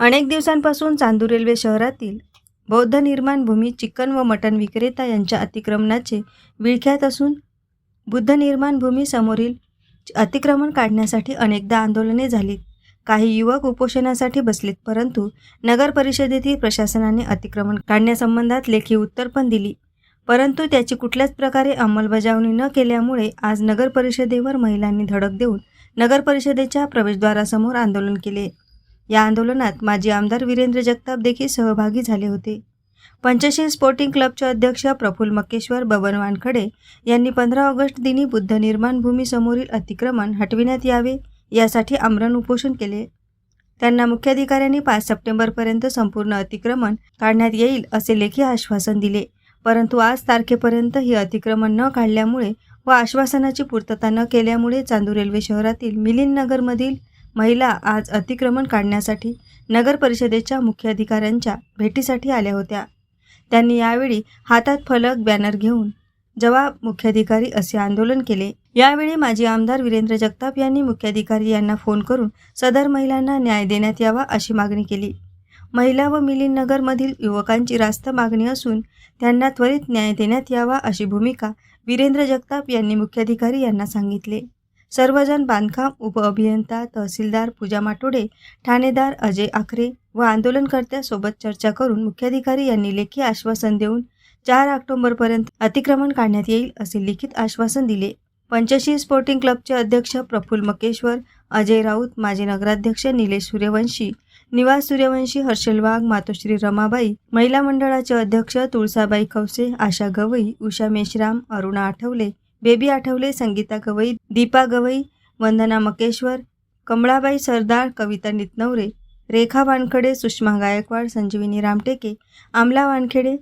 अनेक दिवसांपासून चांदूर रेल्वे शहरातील बौद्ध निर्माण भूमी चिकन व मटण विक्रेता यांच्या अतिक्रमणाचे विळख्यात असून बुद्ध निर्माण भूमी समोरील अतिक्रमण काढण्यासाठी अनेकदा आंदोलने झाली काही युवक उपोषणासाठी बसलेत परंतु नगर परिषदेतील प्रशासनाने अतिक्रमण काढण्यासंबंधात लेखी उत्तर पण दिली. परंतु त्याची कुठल्याच प्रकारे अंमलबजावणी न केल्यामुळे आज नगर परिषदेवर महिलांनी धडक देऊन नगर परिषदेच्या प्रवेशद्वारासमोर आंदोलन केले. या आंदोलनात माजी आमदार वीरेंद्र जगताप देखील सहभागी झाले होते. पंचशील स्पोर्टिंग क्लबचे अध्यक्ष प्रफुल्ल मक्केश्वर बबन वानखडे यांनी पंधरा ऑगस्ट दिनी बुद्ध निर्माण भूमीसमोरील अतिक्रमण हटविण्यात यावे यासाठी आमरण उपोषण केले. त्यांना मुख्याधिकाऱ्यांनी पाच सप्टेंबरपर्यंत संपूर्ण अतिक्रमण काढण्यात येईल असे लेखी आश्वासन दिले. परंतु आज तारखेपर्यंत हे अतिक्रमण न काढल्यामुळे व आश्वासनाची पूर्तता न केल्यामुळे चांदूर रेल्वे शहरातील मिलिंद नगरमधील महिला आज अतिक्रमण काढण्यासाठी नगर परिषदेच्या मुख्याधिकाऱ्यांच्या भेटीसाठी आल्या होत्या. त्यांनी यावेळी हातात फलक बॅनर घेऊन जवाब मुख्याधिकारी असे आंदोलन केले. यावेळी माजी आमदार वीरेंद्र जगताप यांनी मुख्याधिकारी यांना फोन करून सदर महिलांना न्याय देण्यात यावा अशी मागणी केली. महिला व मिलिंद नगरमधील युवकांची रास्त मागणी असून त्यांना त्वरित न्याय देण्यात यावा अशी भूमिका वीरेंद्र जगताप यांनी मुख्याधिकारी यांना सांगितले. सर्वजण बांधकाम उपअभियंता तहसीलदार पूजा माटोडे ठाणेदार अजय आखरे व आंदोलनकर्त्यासोबत चर्चा करून मुख्याधिकारी यांनी लेखी आश्वासन देऊन चार ऑक्टोबरपर्यंत अतिक्रमण काढण्यात येईल असे लिखित आश्वासन दिले. पंचशील स्पोर्टिंग क्लबचे अध्यक्ष प्रफुल्ल मकेश्वर अजय राऊत माजी नगराध्यक्ष निलेश सूर्यवंशी निवास सूर्यवंशी हर्षल वाघ मातोश्री रमाबाई महिला मंडळाचे अध्यक्ष तुळसाबाई खवसे आशा गवई उषा मेश्राम अरुणा आठवले बेबी आठवले संगीता गवई दीपा गवई वंदना मकेश्वर कमळाबाई सरदार कविता नितनवरे रेखा वानखडे सुषमा गायकवाड संजीविनी रामटेके आमला वानखेडे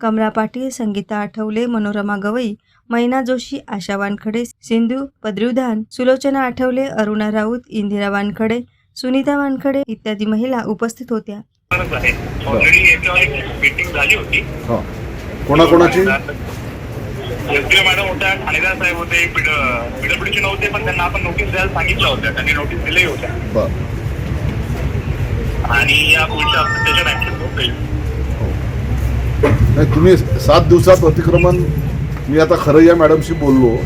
कमला पाटील संगीता आठवले मनोरमा गवई मैना जोशी आशा वानखडे सिंधू पद्रुधान सुलोचना आठवले अरुणा राऊत इंदिरा वानखडे सुनीता वानखडे इत्यादी महिला उपस्थित होत्या. हा. कोणाकोणाची? एसडीओ मॅडम होत्या ठाणेदार साहेब होते पीडब्ल्यूची नव्हते पण त्यांना आपण नोटीस द्यायला सांगितलं होतं त्यांनी नोटीस दिली होत्या. बर. आणि या पुढच्या त्याच्यात ऍक्शन होईल. नाही तुम्ही सात दिवसात अतिक्रमण मी आता खरं मॅडमशी बोललो.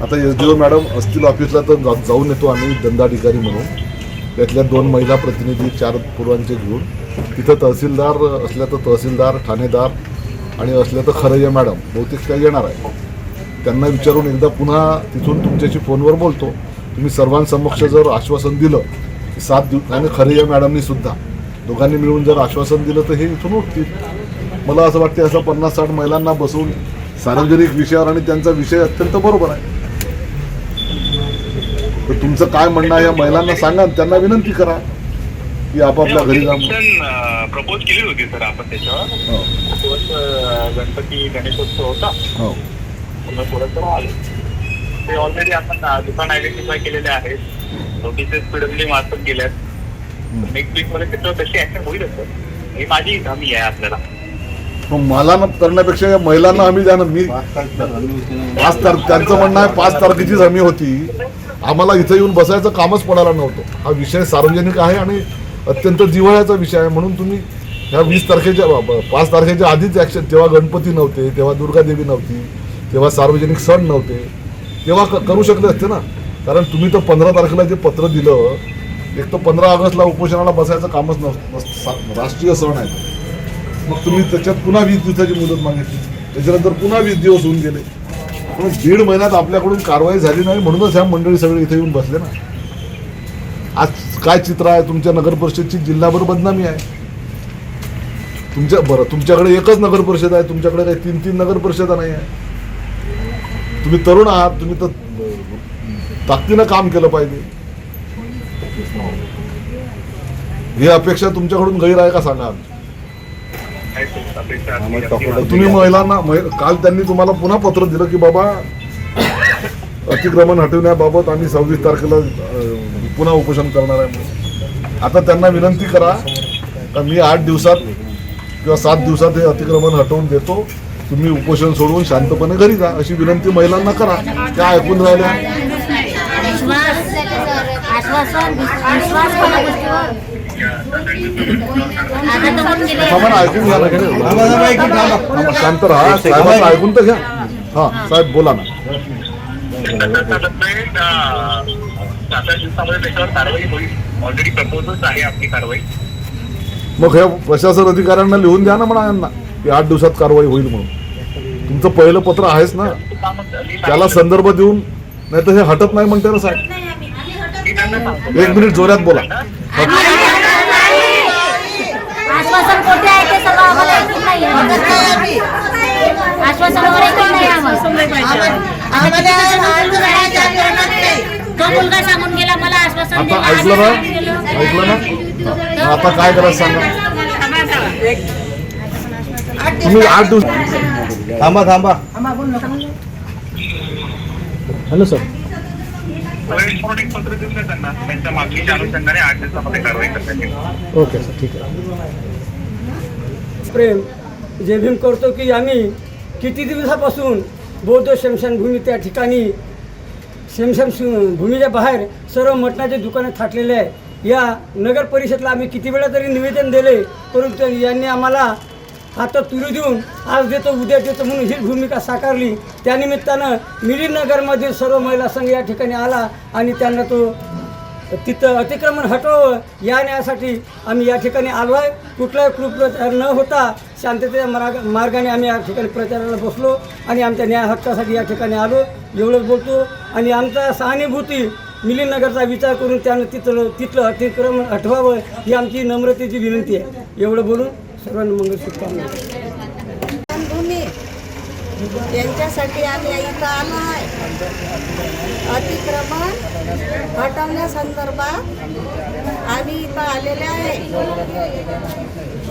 आता एस डी ओ मॅडम असतील ऑफिसला तर जा- जाऊन येतो आम्ही दंडाधिकारी म्हणून. त्यातल्या दोन महिला प्रतिनिधी चार पूर्वांचे घेऊन. तिथं तहसीलदार असल्या तर तहसीलदार ठाणेदार आणि असलं तर खरं मॅडम. बहुतेक त्या येणार आहे. त्यांना विचारून एकदा पुन्हा तिथून तुमच्याशी फोनवर बोलतो. तुम्ही सर्वांसमक्ष जर आश्वासन दिलं की सात दिवस आणि खरे मॅडमनी सुद्धा. दोघांनी मिळून जर आश्वासन दिलं तर हे इथून उठतील. मला असं वाटतं असं पन्नास साठ महिलांना बसवून सार्वजनिक विषयावर आणि त्यांचा विषय अत्यंत बरोबर आहे. तर तुमचं काय म्हणणं आहे या महिलांना सांगा त्यांना विनंती करा. की आपापल्या घरी जा प्रपोज केली होती सर आपण त्याच्यावर. हो, गणपती गणेशोत्सव होता. हो. पुन्हा थोडंसं आलं. ते ऑलरेडी आपण अं, दुकान आयडेंटिफाय केलेले आहेत. नोटिसेस पीडब्ल्यू मार्फत गेल्यात नेक्स्ट वीकमध्ये त्याच्यावर तशी ऍक्शन होईलच सर ही माझी हमी आहे आपल्याला. मग मला न करण्यापेक्षा या महिलांना हमी द्या ना. मी पाच तारखे त्यांचं म्हणणं आहे पाच तारखेचीच हमी होती. आम्हाला इथं येऊन बसायचं कामच पडायला नव्हतं. हा विषय सार्वजनिक आहे आणि अत्यंत जिव्हाळ्याचा विषय आहे. म्हणून तुम्ही ह्या वीस तारखेच्या पाच तारखेच्या आधीच ॲक्शन तेव्हा गणपती नव्हते तेव्हा दुर्गादेवी नव्हती तेव्हा सार्वजनिक सण नव्हते तेव्हा क- करू शकले असते ना. कारण तुम्ही तर पंधरा तारखेला जे पत्र दिलं एक तर पंधरा ऑगस्टला उपोषणाला बसायचं कामच नसतं राष्ट्रीय सण आहे. मग तुम्ही त्याच्यात पुन्हा वीस दिवसाची मुदत मागितली. त्याच्यानंतर पुन्हा वीस दिवस होऊन गेले. पण दीड महिन्यात आपल्याकडून कारवाई झाली नाही म्हणूनच ह्या मंडळी सगळे इथे येऊन बसले ना. आज काय चित्र आहे? तुमच्या नगर परिषदची जिल्हाभर बदनामी आहे. तुमच्या बरं तुमच्याकडे एकच नगर परिषद आहे. तुमच्याकडे काही तीन तीन नगर परिषदा नाही आहे. तुम्ही तरुण आहात. तुम्ही तर ताकदीनं काम केलं पाहिजे. ही अपेक्षा तुमच्याकडून गैर आहे का सांगा. तुम्ही महिलांना महि- काल त्यांनी तुम्हाला पुन्हा पत्र दिलं की बाबा अतिक्रमण हटवण्याबाबत आम्ही सव्वीस तारखेला पुन्हा उपोषण करणार आहे. आता त्यांना विनंती करा का मी आठ दिवसात किंवा सात दिवसात हे अतिक्रमण हटवून देतो. तुम्ही उपोषण सोडवून शांतपणे घरी जा. अशी विनंती महिलांना करा. त्या ऐकून राहिल्या. ऐकून घ्या ना. शांत राहा. ऐकून तर घ्या. हा साहेब बोला ना. मग हे प्रशासन अधिकाऱ्यांना लिहून द्या ना म्हणा यांना की आठ दिवसात कारवाई होईल म्हणून. तुमचं पहिलं पत्र आहेच ना. त्याला संदर्भ देऊन नाही तर हे हटत नाही म्हणते ना साहेब. एक मिनिट जोरात बोला. आश्वासन कोठे आहे ते सगळं आम्हाला ऐकून नाही आहे. आश्वासन वगैरे ऐकून नाही आम्हाला. तो मुलगा सांगून गेला मला आश्वासन आता दिलं, ऐकलं ना. ऐकलं ना? आता काय करायचं सांगा. तुम्ही आठ दिवस थांबा थांबा. Hello sir. प्रवेश एक पत्र देऊन द्या त्यांना त्यांच्या मागणीच्या अनुषंगाने आठ दिवसामध्ये कारवाई करण्यात येईल ओके सर ठीक आहे. प्रेम जे भीम करतो की आम्ही किती दिवसापासून बौद्ध शमशानभूमी त्या ठिकाणी शमशान भूमीच्या बाहेर सर्व मटणाचे दुकानं थाटलेले आहे. या नगर परिषदला आम्ही किती वेळा तरी निवेदन दिले परंतु यांनी आम्हाला आता तुरी देऊन आज देतो उद्या देतो म्हणून ही भूमिका साकारली. त्यानिमित्तानं मिलिंद सर्व महिला संघ या ठिकाणी आला आणि त्यांना तो तिथं अतिक्रमण हटवावं या न्यायासाठी आम्ही या ठिकाणी आलो आहे. कुठलाही कृप्रचार न होता शांततेच्या मार्ग मार्गाने आम्ही या ठिकाणी प्रचाराला बसलो आणि आमच्या न्याय हक्कासाठी या ठिकाणी आलो. एवढंच बोलतो. आणि आमचा सहानुभूती मिलिंदनगरचा विचार करून त्यानं तिथलं तिथलं अतिक्रमण हटवावं ही आमची नम्रतेची विनंती आहे. एवढं बोलून सर्वांना मंगल शुभकामना. यांच्यासाठी आम्ही इथं आलो आहे. अतिक्रमण हटवण्यासंदर्भात आम्ही इथं आलेले आहे.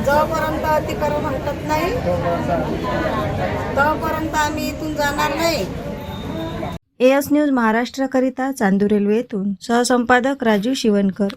जोपर्यंत अतिक्रमण हटत नाही तोपर्यंत आम्ही इथून जाणार नाही. एस न्यूज महाराष्ट्राकरिता चांदूर रेल्वेतून सहसंपादक राजू शिवणकर